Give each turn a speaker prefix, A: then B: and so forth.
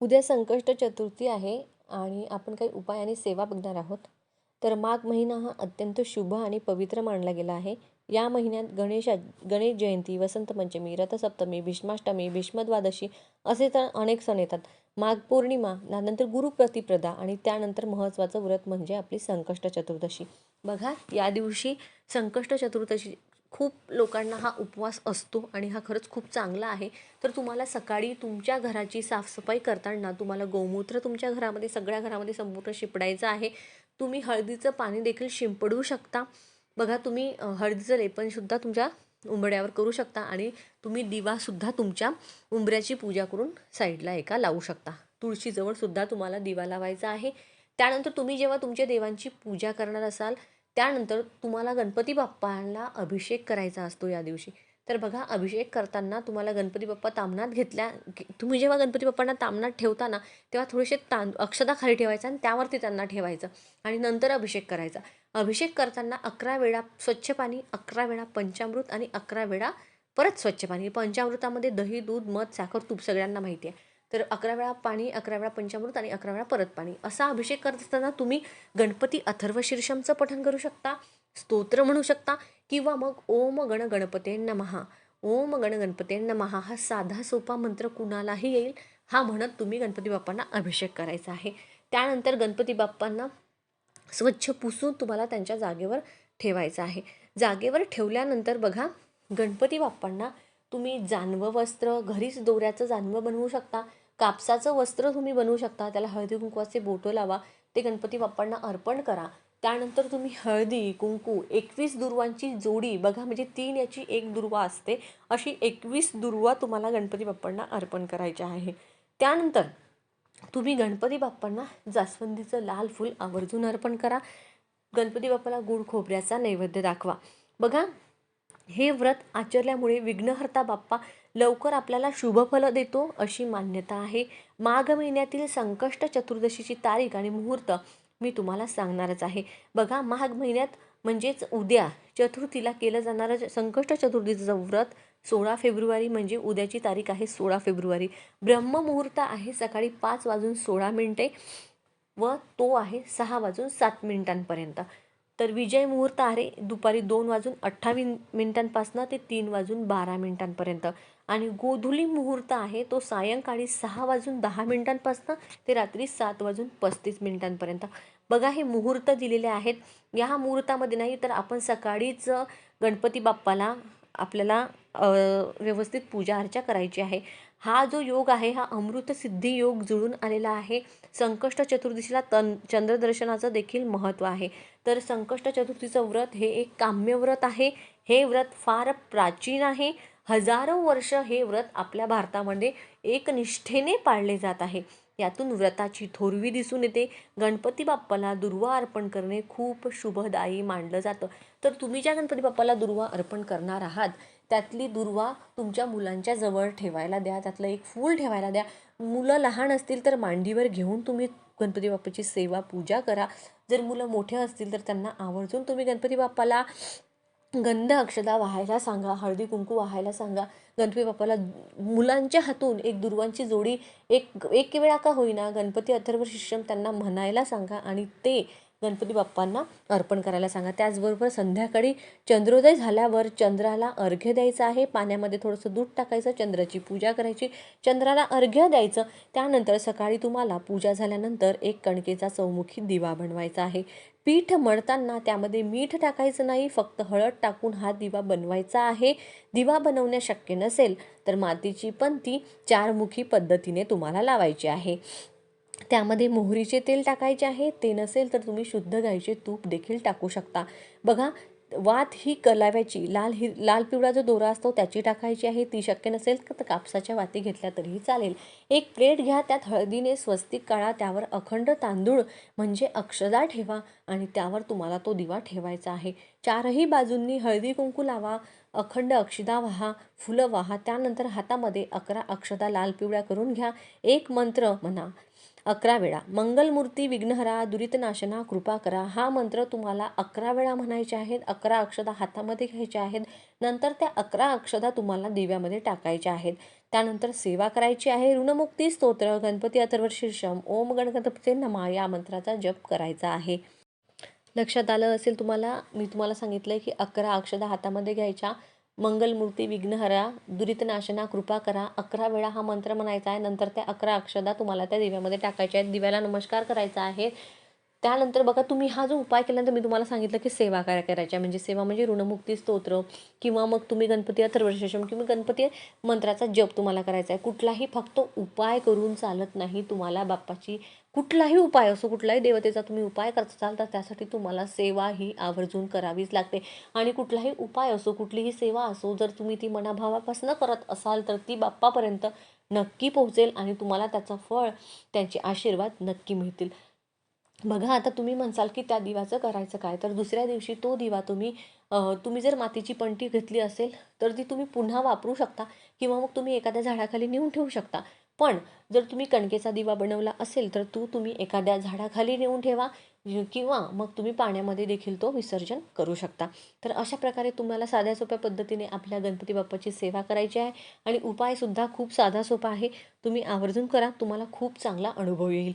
A: उद्या संकष्ट चतुर्थी आहे आणि आपण काही उपाय आणि सेवा बघणार आहोत. तर माघ महिना हा अत्यंत शुभ आणि पवित्र मानला गेला आहे. या महिन्यात गणेशा गणेश जयंती वसंत पंचमी रथसप्तमी भीष्माष्टमी भीष्मद्वादशी असे तर अनेक सण येतात. माघ पौर्णिमा त्यानंतर गुरुप्रतिप्रदा आणि त्यानंतर महत्त्वाचं व्रत म्हणजे आपली संकष्ट चतुर्दशी. बघा या दिवशी संकष्ट चतुर्दशी खूप लोकांना हा उपवास असतो आणि हा खरंच खूप चांगला आहे. तर तुम्हाला सकाळी तुमच्या घराची साफसफाई करताना तुम्हाला गोमूत्र तुमच्या घरामध्ये सगळ्या घरामध्ये संपूर्ण शिपडायचं आहे. तुम्ही हळदीचं पाणी देखील शिंपडू शकता. बघा तुम्ही हळदीचं लेपनसुद्धा तुमच्या उंबऱ्यावर करू शकता आणि तुम्ही दिवासुद्धा तुमच्या उंबऱ्याची पूजा करून साईडला एका लावू शकता. तुळशीजवळसुद्धा तुम्हाला दिवा लावायचा आहे. त्यानंतर तुम्ही जेव्हा तुमच्या देवांची पूजा करणार असाल त्यानंतर तुम्हाला गणपती बाप्पाला अभिषेक करायचा असतो या दिवशी. तर बघा अभिषेक करताना तुम्हाला गणपती बाप्पा तामणात घेतल्या तुम्ही जेव्हा गणपती बाप्पांना तामणात ठेवता ना तेव्हा थोडेसे तां अक्षता खाली ठेवायचा आणि त्यावरती त्यांना ठेवायचं आणि नंतर अभिषेक करायचा. अभिषेक करताना अकरा वेळा स्वच्छ पाणी अकरा वेळा पंचामृत आणि अकरा वेळा परत स्वच्छ पाणी. पंचामृतामध्ये दही दूध मध साखर तूप सगळ्यांना माहिती आहे. तर अकरा वेळा पाणी अकरा वेळा पंचामृत आणि अकरा वेळा परत पाणी. असा अभिषेक करत असताना तुम्ही गणपती अथर्व शीर्षमचं पठण करू शकता स्तोत्र म्हणू शकता किंवा मग ओम गण गणपते नमहा ओम गण गणपते नमहा हा साधा सोपा मंत्र कुणालाही येईल हा म्हणत तुम्ही गणपती बाप्पांना अभिषेक करायचा आहे. त्यानंतर गणपती बाप्पांना स्वच्छ पुसून तुम्हाला त्यांच्या जागेवर ठेवायचं आहे. जागेवर ठेवल्यानंतर बघा गणपती बाप्पांना तुम्ही जानवं वस्त्र घरीच दोऱ्याचं जानवं बनवू शकता कापसाचं वस्त्र तुम्ही बनवू शकता त्याला हळदी कुंकवाचे बोटं लावा ते गणपती बाप्पांना अर्पण करा. त्यानंतर तुम्ही हळदी कुंकू एकवीस दुर्वांची जोडी बघा म्हणजे तीन याची एक दुर्वा असते अशी एकवीस दुर्वा तुम्हाला गणपती बाप्पांना अर्पण करायची आहे. त्यानंतर तुम्ही गणपती बाप्पांना जास्वंदीचं लाल फूल आवर्जून अर्पण करा. गणपती बाप्पाला गुड खोबऱ्याचा नैवेद्य दाखवा. बघा हे व्रत आचरल्यामुळे विघ्नहर्ता बाप्पा लवकर आपल्याला शुभफलं देतो अशी मान्यता आहे. माघ महिन्यातील संकष्ट चतुर्दशीची तारीख आणि मुहूर्त मी तुम्हाला सांगणारच आहे. बघा माघ महिन्यात म्हणजेच उद्या चतुर्थीला केलं जाणारं संकष्ट चतुर्थीचं व्रत सोळा फेब्रुवारी म्हणजे उद्याची तारीख आहे सोळा फेब्रुवारी. ब्रह्ममुहूर्त आहे सकाळी पाच वाजून सोळा मिनिटे व तो आहे सहा वाजून सात मिनिटांपर्यंत. तर विजय मुहूर्त आहे दुपारी दोन वाजून अठ्ठावीस मिनिटांपासून ते तीन वाजून बारा मिनिटांपर्यंत. आणि गोधुली मुहूर्त आहे तो सायंकाळी सहा वाजून दहा मिनिटांपासून ते रात्री सात वाजून पस्तीस मिनिटांपर्यंत. बघा हे मुहूर्त दिलेले आहेत. या मुहूर्तामध्ये नाही तर आपण सकाळीच गणपती बाप्पाला आपल्याला व्यवस्थित पूजा अर्चा करायची आहे. हा जो योग आहे हा अमृत सिद्धी योग जुळून आलेला आहे. संकष्ट चतुर्दशीला तन चंद्रदर्शनाचं देखील महत्त्व आहे. तर संकष्ट चतुर्थीचं व्रत हे एक काम्य व्रत आहे. हे व्रत फार प्राचीन आहे. हजारो वर्ष हे व्रत आपल्या भारतामध्ये एकनिष्ठेने पाळले जात आहे. यातून व्रताची थोरवी दिसून येते. गणपती बाप्पाला दुर्वा अर्पण करणे खूप शुभदायी मानलं जातं. तर तुम्ही ज्या गणपती बाप्पाला दुर्वा अर्पण करणार आहात त्यातली दुर्वा तुमच्या मुलांच्या जवळ ठेवायला द्या त्यातलं एक फूल ठेवायला द्या. मुलं लहान असतील तर मांडीवर घेऊन तुम्ही गणपती बाप्पाची सेवा पूजा करा. जर मुलं मोठे असतील तर त्यांना आवर्जून तुम्ही गणपती बाप्पाला गंध अक्षदा वाहायला सांगा हळदी कुंकू वाहायला सांगा. गणपती बाप्पाला मुलांच्या हातून एक दुर्वांची जोडी एक एक वेळा का होईना गणपती अथर्व शिष्यम त्यांना म्हणायला सांगा आणि ते गणपती बाप्पांना अर्पण करायला सांगा. त्याचबरोबर संध्याकाळी चंद्रोदय झाल्यावर चंद्राला अर्घ्य द्यायचं आहे. पाण्यामध्ये थोडंसं दूध टाकायचं चंद्राची पूजा करायची. चंद्राला अर्घ्य द्यायचं. त्यानंतर सकाळी तुम्हाला पूजा झाल्यानंतर एक कणकेचा चौमुखी दिवा बनवायचा आहे. पीठ मळताना त्यामध्ये मीठ टाकायचं नाही. फक्त हळद टाकून हा दिवा बनवायचा आहे. दिवा बनवणे शक्य नसेल तर मातीची पण ती चारमुखी पद्धतीने तुम्हाला लावायची आहे. त्यामध्ये मोहरीचे तेल टाकायचे आहे. ते नसेल तर तुम्ही शुद्ध गाईचे तूप देखील टाकू शकता. बघा वात ही कलाव्याची लाल हि लाल पिवळा जो दोरा असतो त्याची टाकायची आहे. ती शक्य नसेल तर कापसाच्या वाती घेतल्या तरीही चालेल. एक प्लेट घ्या त्यात हळदीने स्वस्तिक काढा त्यावर अखंड तांदूळ म्हणजे अक्षदा ठेवा आणि त्यावर तुम्हाला तो दिवा ठेवायचा आहे. चारही बाजूंनी हळदी कुंकू लावा अखंड अक्षदा वाहा फुलं वाहा त्यानंतर हातामध्ये अकरा अक्षदा लाल पिवळ्या करून घ्या. एक मंत्र म्हणा अकरा वेळा. मंगलमूर्ती विघ्नहरा दुरितनाशना कृपा करा. हा मंत्र तुम्हाला अकरा वेळा म्हणायचे आहेत अकरा अक्षदा हातामध्ये घ्यायच्या आहेत नंतर त्या अकरा अक्षदा तुम्हाला दिव्यामध्ये टाकायच्या आहेत. त्यानंतर सेवा करायची आहे. ऋणमुक्ती स्तोत्र गणपती अथर्व शीर्षम ओम गणगणपती नमा या मंत्राचा जप करायचा आहे. लक्षात आलं असेल तुम्हाला? मी तुम्हाला सांगितलं की अकरा अक्षदा हातामध्ये घ्यायच्या. मंगलमूर्ती विघ्नहरा दुरितनाशना कृपा करा अकरा वेळा हा मंत्र म्हणायचा आहे. नंतर त्या अकरा अक्षदा तुम्हाला त्या दिव्यामध्ये टाकायच्या आहेत. दिव्याला नमस्कार करायचा आहे. त्यानंतर बघा तुम्ही हा जो उपाय केल्यानंतर मी तुम्हाला सांगितलं की सेवा काय करायच्या. म्हणजे सेवा म्हणजे ऋणमुक्ती स्तोत्र किंवा मग तुम्ही गणपती अथर्वशीर्षम किंवा गणपती मंत्राचा जप तुम्हाला करायचा आहे. कुठलाही फक्त उपाय करून चालत नाही तुम्हाला बाप्पाची. कुठलाही उपाय असो कुठलाही देवतेचा तुम्ही उपाय करत असाल तर त्यासाठी तुम्हाला सेवा ही आवर्जून करावीच लागते. आणि कुठलाही उपाय असो कुठलीही सेवा असो जर तुम्ही ती मनाभावापासून करत असाल तर ती बाप्पापर्यंत नक्की पोहोचेल आणि तुम्हाला त्याचं फळ त्यांचे आशीर्वाद नक्की मिळतील. बघा आता तुम्ही म्हणसाल की त्या दिवाचं करायचं काय? तर दुसऱ्या दिवशी तो दिवा तुम्ही तुम्ही जर मातीची पंटी घेतली असेल तर ती तुम्ही पुन्हा वापरू शकता किंवा मग तुम्ही एखाद्या झाडाखाली नेऊन ठेवू शकता. पण जर तुम्ही कणकेचा दिवा बनवला असेल तर तो तुम्ही एखाद्या झाडाखाली नेऊन ठेवा किंवा मग तुम्ही पाण्यामध्ये देखील तो विसर्जन करू शकता. तर अशा प्रकारे तुम्हाला साध्या सोप्या पद्धतीने आपल्या गणपती बाप्पाची सेवा करायची आहे आणि उपायसुद्धा खूप साधा सोपा आहे. तुम्ही आवर्जून करा तुम्हाला खूप चांगला अनुभव येईल.